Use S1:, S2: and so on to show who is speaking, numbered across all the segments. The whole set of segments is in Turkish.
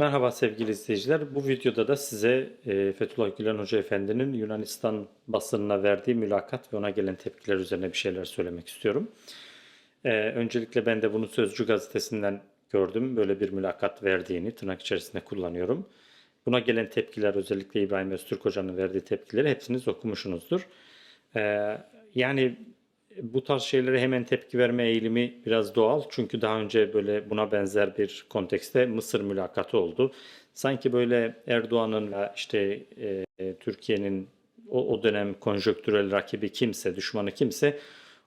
S1: Merhaba sevgili izleyiciler. Bu videoda da size e, Fethullah Gülen Hoca Efendi'nin Yunanistan basınına verdiği mülakat ve ona gelen tepkiler üzerine bir şeyler söylemek istiyorum. E, öncelikle ben de bunu Sözcü gazetesinden gördüm. Böyle bir mülakat verdiğini tırnak içerisinde kullanıyorum. Buna gelen tepkiler özellikle İbrahim Öztürk Hoca'nın verdiği tepkileri hepsiniz okumuşsunuzdur. E, yani bu tarz şeylere hemen tepki verme eğilimi biraz doğal. Çünkü daha önce böyle buna benzer bir kontekste Mısır mülakatı oldu. Sanki böyle Erdoğan'ın ve işte e, Türkiye'nin o, o dönem konjonktürel rakibi kimse, düşmanı kimse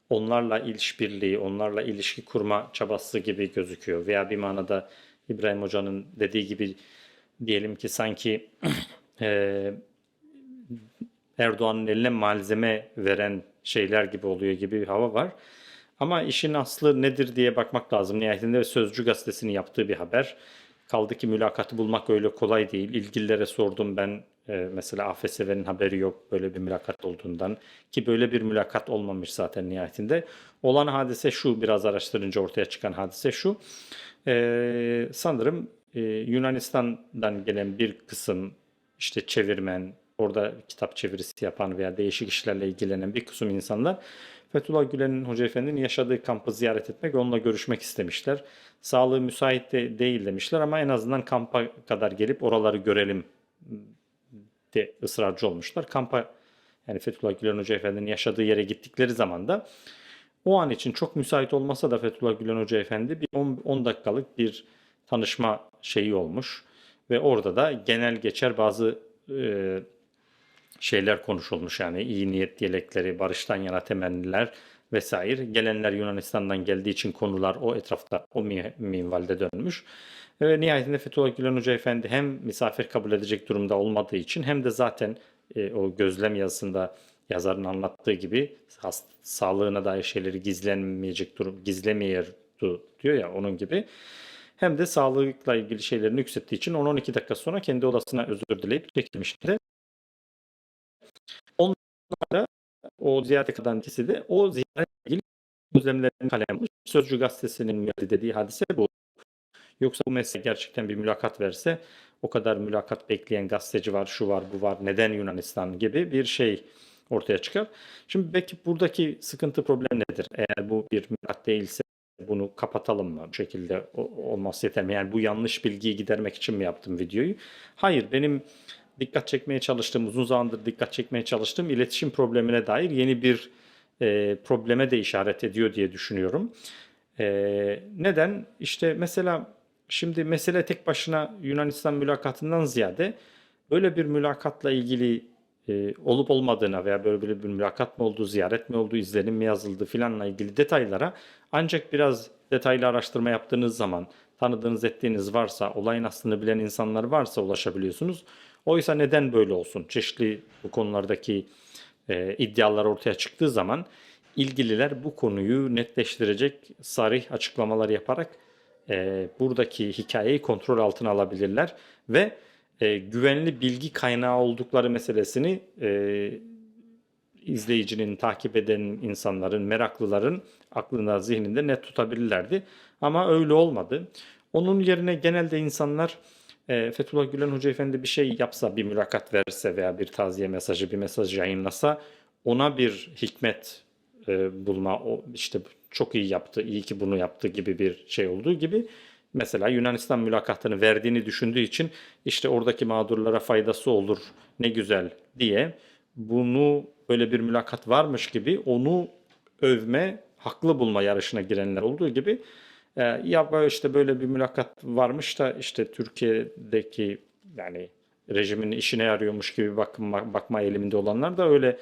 S1: onlarla ilişbirliği, onlarla ilişki kurma çabası gibi gözüküyor. Veya bir manada İbrahim Hoca'nın dediği gibi diyelim ki sanki e, Erdoğan'ın eline malzeme veren şeyler gibi oluyor gibi bir hava var. Ama işin aslı nedir diye bakmak lazım. Nihayetinde Sözcü gazetesinin yaptığı bir haber. Kaldı ki mülakatı bulmak öyle kolay değil. İlgililere sordum ben e, mesela AFSV'nin haberi yok böyle bir mülakat olduğundan. Ki böyle bir mülakat olmamış zaten nihayetinde. Olan hadise şu biraz araştırınca ortaya çıkan hadise şu. E, sanırım e, Yunanistan'dan gelen bir kısım işte çevirmen, orada kitap çevirisi yapan veya değişik işlerle ilgilenen bir kısım insanlar Fethullah Gülen'in Hoca Efendi'nin yaşadığı kampı ziyaret etmek, onunla görüşmek istemişler. Sağlığı müsait de değil demişler ama en azından kampa kadar gelip oraları görelim de ısrarcı olmuşlar. Kampa yani Fethullah Gülen Hoca Efendi'nin yaşadığı yere gittikleri zaman da o an için çok müsait olmasa da Fethullah Gülen Hoca Efendi bir 10 dakikalık bir tanışma şeyi olmuş ve orada da genel geçer bazı e, şeyler konuşulmuş yani iyi niyet diyalekleri, barıştan yana temenniler vesaire. Gelenler Yunanistan'dan geldiği için konular o etrafta o minvalde dönmüş. Ve nihayetinde Fethullah Gülen Hoca Efendi hem misafir kabul edecek durumda olmadığı için hem de zaten e, o gözlem yazısında yazarın anlattığı gibi hast, sağlığına dair şeyleri gizlenmeyecek durum, gizlemeyerdu diyor ya onun gibi. Hem de sağlıkla ilgili şeylerini yükselttiği için 10-12 dakika sonra kendi odasına özür dileyip çekilmişti da o ziyarete kadar de o ziyaretle ilgili gözlemlerini kalem almış. Sözcü gazetesinin dediği hadise bu. Yoksa bu mesele gerçekten bir mülakat verse o kadar mülakat bekleyen gazeteci var, şu var, bu var, neden Yunanistan gibi bir şey ortaya çıkar. Şimdi belki buradaki sıkıntı problem nedir? Eğer bu bir mülakat değilse bunu kapatalım mı? Bu şekilde olması yeter mi? Yani bu yanlış bilgiyi gidermek için mi yaptım videoyu? Hayır, benim dikkat çekmeye çalıştığım, uzun zamandır dikkat çekmeye çalıştığım iletişim problemine dair yeni bir e, probleme de işaret ediyor diye düşünüyorum. E, neden? İşte mesela şimdi mesele tek başına Yunanistan mülakatından ziyade böyle bir mülakatla ilgili e, olup olmadığına veya böyle bir, mülakat mı olduğu, ziyaret mi olduğu, izlenim mi yazıldı filanla ilgili detaylara ancak biraz detaylı araştırma yaptığınız zaman tanıdığınız ettiğiniz varsa, olayın aslını bilen insanlar varsa ulaşabiliyorsunuz. Oysa neden böyle olsun? Çeşitli bu konulardaki e, iddialar ortaya çıktığı zaman ilgililer bu konuyu netleştirecek sarih açıklamalar yaparak e, buradaki hikayeyi kontrol altına alabilirler ve e, güvenli bilgi kaynağı oldukları meselesini e, izleyicinin, takip eden insanların, meraklıların aklında, zihninde net tutabilirlerdi. Ama öyle olmadı. Onun yerine genelde insanlar e, Fethullah Gülen Hoca Efendi bir şey yapsa, bir mülakat verse veya bir taziye mesajı, bir mesaj yayınlasa ona bir hikmet e, bulma, o işte çok iyi yaptı, iyi ki bunu yaptı gibi bir şey olduğu gibi mesela Yunanistan mülakatını verdiğini düşündüğü için işte oradaki mağdurlara faydası olur ne güzel diye bunu böyle bir mülakat varmış gibi onu övme, haklı bulma yarışına girenler olduğu gibi e, ya işte böyle bir mülakat varmış da işte Türkiye'deki yani rejimin işine yarıyormuş gibi bakma, bakma eğiliminde olanlar da öyle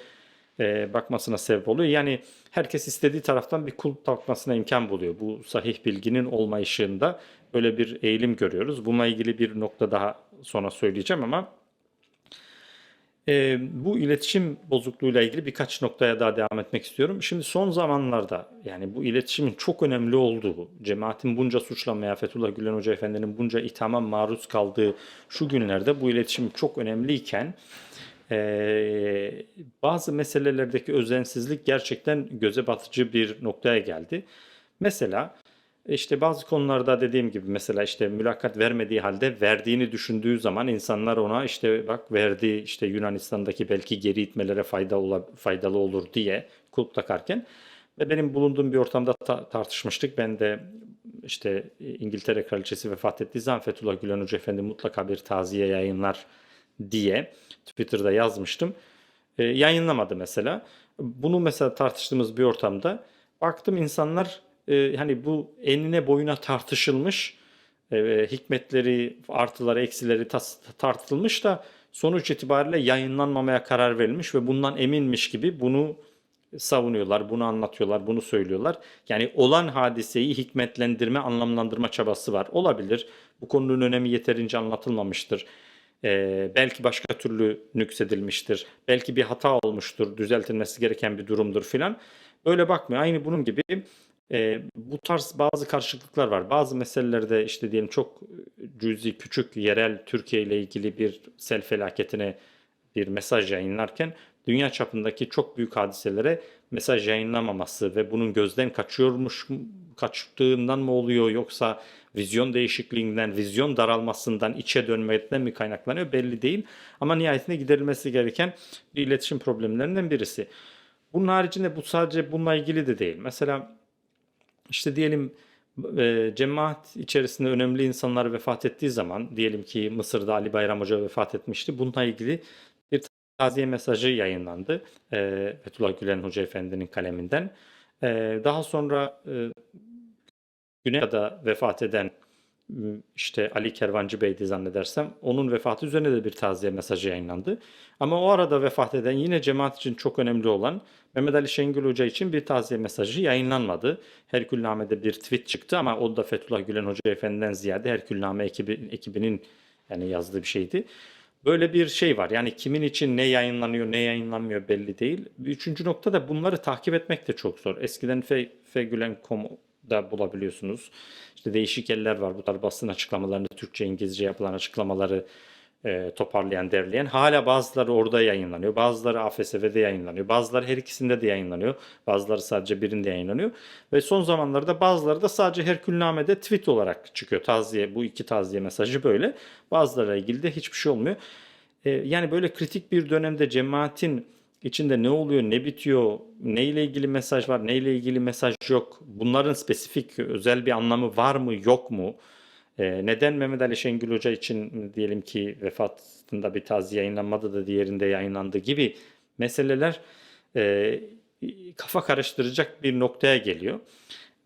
S1: e, bakmasına sebep oluyor. Yani herkes istediği taraftan bir kul takmasına imkan buluyor. Bu sahih bilginin olmayışında böyle bir eğilim görüyoruz. Bununla ilgili bir nokta daha sonra söyleyeceğim ama e, bu iletişim bozukluğuyla ilgili birkaç noktaya daha devam etmek istiyorum. Şimdi son zamanlarda yani bu iletişimin çok önemli olduğu, cemaatin bunca suçlamaya, Fethullah Gülen Hoca Efendi'nin bunca ithama maruz kaldığı şu günlerde bu iletişim çok önemliyken e, bazı meselelerdeki özensizlik gerçekten göze batıcı bir noktaya geldi. Mesela İşte bazı konularda dediğim gibi mesela işte mülakat vermediği halde verdiğini düşündüğü zaman insanlar ona işte bak verdi işte Yunanistan'daki belki geri itmelere fayda ola- faydalı olur diye kulp takarken ve benim bulunduğum bir ortamda ta- tartışmıştık. Ben de işte İngiltere Kraliçesi vefat ettiği zaman Fethullah Gülen Hoca Efendi mutlaka bir taziye yayınlar diye Twitter'da yazmıştım. E, yayınlamadı mesela. Bunu mesela tartıştığımız bir ortamda baktım insanlar e, hani bu enine boyuna tartışılmış e, hikmetleri, artıları, eksileri tartılmış da sonuç itibariyle yayınlanmamaya karar verilmiş ve bundan eminmiş gibi bunu savunuyorlar, bunu anlatıyorlar, bunu söylüyorlar. Yani olan hadiseyi hikmetlendirme, anlamlandırma çabası var. Olabilir. Bu konunun önemi yeterince anlatılmamıştır. Ee, belki başka türlü nüksedilmiştir. Belki bir hata olmuştur, düzeltilmesi gereken bir durumdur filan. Öyle bakmıyor. Aynı bunun gibi e, bu tarz bazı karşılıklar var. Bazı meselelerde işte diyelim çok cüzi, küçük, yerel Türkiye ile ilgili bir sel felaketine bir mesaj yayınlarken dünya çapındaki çok büyük hadiselere mesaj yayınlamaması ve bunun gözden kaçıyormuş kaçtığından mı oluyor yoksa vizyon değişikliğinden, vizyon daralmasından, içe dönmekten mi kaynaklanıyor belli değil. Ama nihayetinde giderilmesi gereken bir iletişim problemlerinden birisi. Bunun haricinde bu sadece bununla ilgili de değil. Mesela işte diyelim e, cemaat içerisinde önemli insanlar vefat ettiği zaman diyelim ki Mısır'da Ali Bayram Hoca vefat etmişti. Bununla ilgili bir taziye mesajı yayınlandı. E, Fethullah Gülen Hoca Efendi'nin kaleminden. E, daha sonra e, Güneydoğu'da vefat eden işte Ali Kervancı Bey'di zannedersem onun vefatı üzerine de bir taziye mesajı yayınlandı. Ama o arada vefat eden yine cemaat için çok önemli olan Mehmet Ali Şengül Hoca için bir taziye mesajı yayınlanmadı. Herkülname'de bir tweet çıktı ama o da Fethullah Gülen Hoca Efendi'den ziyade Herkülname ekibi, ekibinin yani yazdığı bir şeydi. Böyle bir şey var. Yani kimin için ne yayınlanıyor, ne yayınlanmıyor belli değil. Üçüncü nokta da bunları takip etmek de çok zor. Eskiden Fe, Fegülen.com'da bulabiliyorsunuz. İşte değişik eller var. Bu tarz basın açıklamalarını, Türkçe, İngilizce yapılan açıklamaları e, toparlayan, derleyen. Hala bazıları orada yayınlanıyor. Bazıları AFSV'de yayınlanıyor. Bazıları her ikisinde de yayınlanıyor. Bazıları sadece birinde yayınlanıyor. Ve son zamanlarda bazıları da sadece Herkülname'de tweet olarak çıkıyor. Taziye, bu iki taziye mesajı böyle. Bazılarıyla ilgili de hiçbir şey olmuyor. E, yani böyle kritik bir dönemde cemaatin içinde ne oluyor, ne bitiyor, neyle ilgili mesaj var, neyle ilgili mesaj yok. Bunların spesifik, özel bir anlamı var mı, yok mu? Ee, neden Mehmet Ali Şengül Hoca için diyelim ki vefatında bir taziye yayınlanmadı da diğerinde yayınlandı gibi meseleler e, kafa karıştıracak bir noktaya geliyor.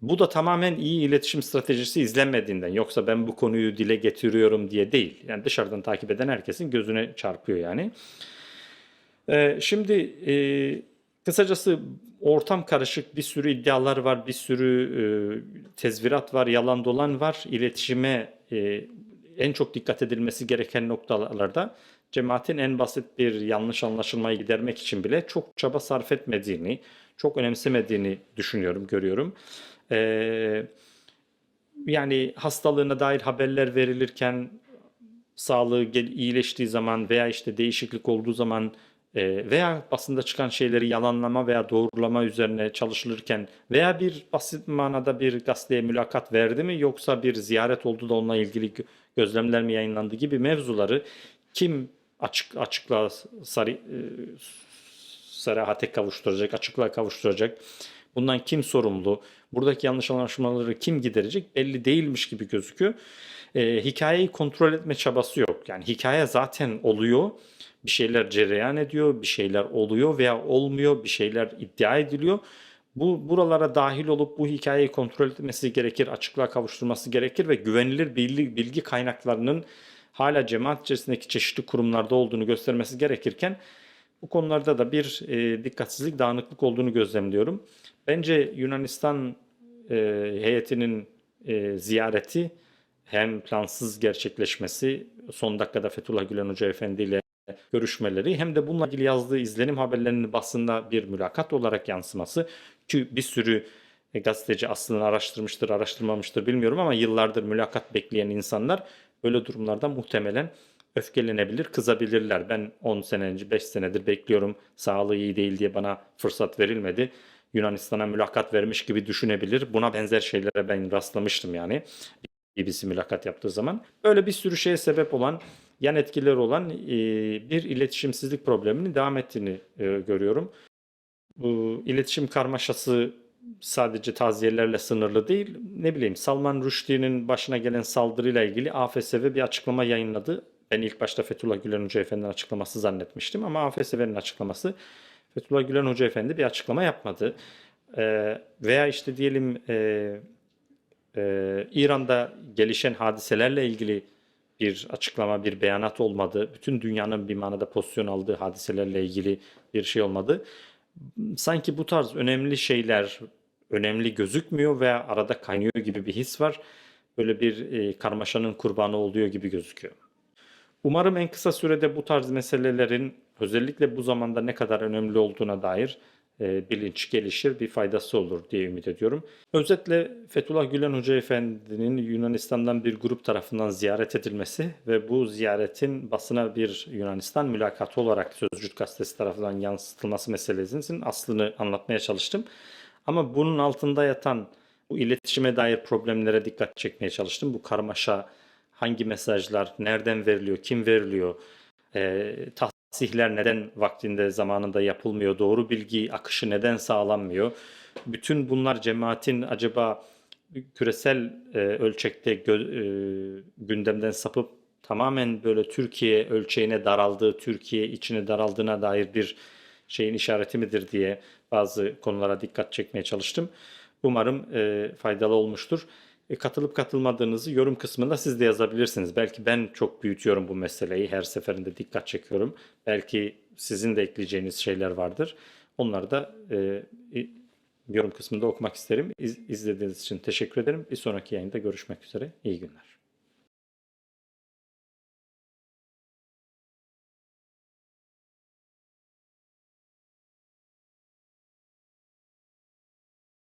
S1: Bu da tamamen iyi iletişim stratejisi izlenmediğinden yoksa ben bu konuyu dile getiriyorum diye değil. Yani dışarıdan takip eden herkesin gözüne çarpıyor yani. Ee, şimdi e, kısacası ortam karışık bir sürü iddialar var, bir sürü e, tezvirat var, yalan dolan var. İletişime e, en çok dikkat edilmesi gereken noktalarda cemaatin en basit bir yanlış anlaşılmayı gidermek için bile çok çaba sarf etmediğini, çok önemsemediğini düşünüyorum, görüyorum. Ee, yani hastalığına dair haberler verilirken sağlığı iyileştiği zaman veya işte değişiklik olduğu zaman e, veya basında çıkan şeyleri yalanlama veya doğrulama üzerine çalışılırken veya bir basit manada bir gazeteye mülakat verdi mi yoksa bir ziyaret oldu da onunla ilgili gö- gözlemler mi yayınlandı gibi mevzuları kim açık açıklığa sarı, e, sarahate kavuşturacak, açıklığa kavuşturacak? Bundan kim sorumlu? Buradaki yanlış anlaşılmaları kim giderecek? Belli değilmiş gibi gözüküyor. E, hikayeyi kontrol etme çabası yok. Yani hikaye zaten oluyor. Bir şeyler cereyan ediyor, bir şeyler oluyor veya olmuyor, bir şeyler iddia ediliyor. Bu buralara dahil olup bu hikayeyi kontrol etmesi gerekir, açıklığa kavuşturması gerekir ve güvenilir bilgi, bilgi kaynaklarının hala cemaat içerisindeki çeşitli kurumlarda olduğunu göstermesi gerekirken bu konularda da bir e, dikkatsizlik, dağınıklık olduğunu gözlemliyorum. Bence Yunanistan e, heyetinin e, ziyareti hem plansız gerçekleşmesi, son dakikada Fethullah Gülen Hoca Efendi ile görüşmeleri hem de bununla ilgili yazdığı izlenim haberlerinin basında bir mülakat olarak yansıması ki bir sürü e, gazeteci aslında araştırmıştır, araştırmamıştır bilmiyorum ama yıllardır mülakat bekleyen insanlar böyle durumlarda muhtemelen öfkelenebilir, kızabilirler. Ben 10 sene önce 5 senedir bekliyorum. Sağlığı iyi değil diye bana fırsat verilmedi. Yunanistan'a mülakat vermiş gibi düşünebilir. Buna benzer şeylere ben rastlamıştım yani. BBC mülakat yaptığı zaman. Böyle bir sürü şeye sebep olan, yan etkileri olan e, bir iletişimsizlik probleminin devam ettiğini e, görüyorum. Bu iletişim karmaşası sadece taziyelerle sınırlı değil. Ne bileyim Salman Rushdie'nin başına gelen saldırıyla ilgili AFSV bir açıklama yayınladı. Ben ilk başta Fethullah Gülen Hoca Efendi'nin açıklaması zannetmiştim ama AFSV'nin açıklaması Fethullah Gülen Hoca Efendi bir açıklama yapmadı. Ee, veya işte diyelim e, e, İran'da gelişen hadiselerle ilgili bir açıklama, bir beyanat olmadı. Bütün dünyanın bir manada pozisyon aldığı hadiselerle ilgili bir şey olmadı. Sanki bu tarz önemli şeyler önemli gözükmüyor veya arada kaynıyor gibi bir his var. Böyle bir e, karmaşanın kurbanı oluyor gibi gözüküyor. Umarım en kısa sürede bu tarz meselelerin özellikle bu zamanda ne kadar önemli olduğuna dair e, bilinç gelişir, bir faydası olur diye ümit ediyorum. Özetle Fethullah Gülen Hoca Efendi'nin Yunanistan'dan bir grup tarafından ziyaret edilmesi ve bu ziyaretin basına bir Yunanistan mülakatı olarak Sözcük Gazetesi tarafından yansıtılması meselesinin aslını anlatmaya çalıştım. Ama bunun altında yatan bu iletişime dair problemlere dikkat çekmeye çalıştım. Bu karmaşa, hangi mesajlar, nereden veriliyor, kim veriliyor, e, tahsihler neden vaktinde zamanında yapılmıyor, doğru bilgi akışı neden sağlanmıyor. Bütün bunlar cemaatin acaba küresel e, ölçekte gö- e, gündemden sapıp tamamen böyle Türkiye ölçeğine daraldığı, Türkiye içine daraldığına dair bir şeyin işareti midir diye bazı konulara dikkat çekmeye çalıştım. Umarım e, faydalı olmuştur. E, katılıp katılmadığınızı yorum kısmında siz de yazabilirsiniz. Belki ben çok büyütüyorum bu meseleyi. Her seferinde dikkat çekiyorum. Belki sizin de ekleyeceğiniz şeyler vardır. Onları da e, yorum kısmında okumak isterim. İz, izlediğiniz için teşekkür ederim. Bir sonraki yayında görüşmek üzere. İyi günler.